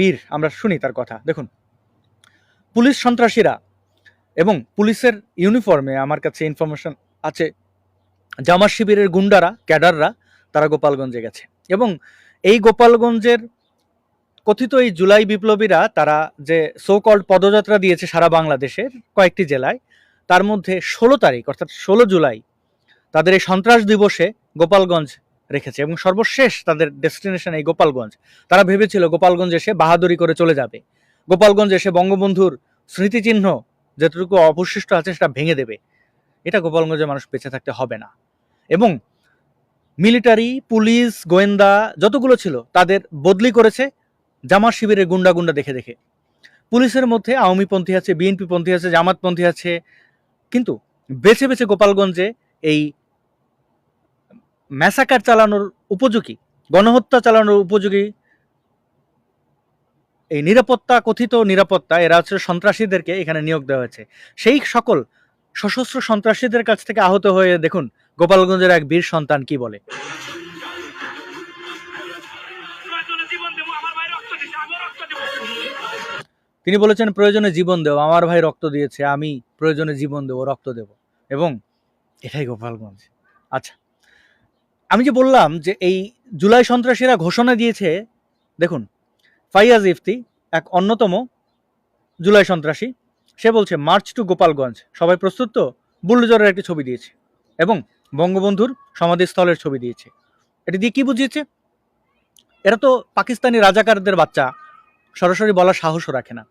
বীর, আমরা শুনি তার কথা। দেখুন, পুলিশ সন্ত্রাসীরা এবং পুলিশের ইউনিফর্মে আমার কাছে ইনফরমেশন আছে জামার শিবিরের গুন্ডারা, ক্যাডাররা, তারা গোপালগঞ্জে গেছে। এবং এই গোপালগঞ্জের কথিত এই জুলাই বিপ্লবীরা, তারা যে সো কল্ড পদযাত্রা দিয়েছে সারা বাংলাদেশের কয়েকটি জেলায়, তার মধ্যে ষোলো তারিখ, অর্থাৎ ষোলো জুলাই, তাদের এই সন্ত্রাস দিবসে গোপালগঞ্জ রেখেছে এবং সর্বশেষ তাদের ডেস্টিনেশন এই গোপালগঞ্জ। তারা ভেবেছিল গোপালগঞ্জ এসে বাহাদুরি করে চলে যাবে। গোপালগঞ্জ এসে বঙ্গবন্ধুর স্মৃতিচিহ্ন যেটুকু অবশিষ্ট আছে সেটা ভেঙে দেবে। এটা গোপালগঞ্জের মানুষ বেঁচে থাকতে হবে না। এবং মিলিটারি পুলিশ গোয়েন্দা যতগুলো ছিল তাদের বদলি করেছে। জামাত শিবিরের গুন্ডা গুন্ডা দেখে দেখে। পুলিশের মধ্যে আওয়ামী পন্থী আছে, বিএনপি পন্থী আছে, জামাতপন্থী আছে। কিন্তু বেছে বেছে গোপালগঞ্জে এই ম্যাসাকার চালানোর উপযোগী, গণহত্যা চালানোর উপযোগী, এই নিরাপত্তা, কথিত নিরাপত্তা, এরা হচ্ছে সন্ত্রাসীদেরকে এখানে নিয়োগ দেওয়া হয়েছে। সেই সকল সশস্ত্র সন্ত্রাসীদের কাছ থেকে আহত হয়ে দেখুন, গোপালগঞ্জের এক বীর সন্তান কি বলে। তিনি বলেছেন, প্রয়োজনে জীবন দেব আমার ভাই রক্ত দিয়েছে, আমি প্রয়োজনে জীবন দেব, রক্ত দেব। এবং এটাই গোপালগঞ্জ। আচ্ছা আমি যে বললাম যে এই জুলাই সন্ত্রাসীরা ঘোষণা দিয়েছে, দেখুন, ফাইয়াজ ইফতি এক অন্যতম জুলাই সন্ত্রাসী। সে বলছে মার্চ টু গোপালগঞ্জ। সবাই প্রস্তুত তো? বুল্ডোজারের একটি ছবি দিয়েছে এবং বঙ্গবন্ধুর সমাধিস্থলের ছবি দিয়েছে। এটি দিয়ে কি বুঝিয়েছে? এরা তো পাকিস্তানি রাজাকারদের বাচ্চা, সরাসরি বলার সাহসও রাখে না।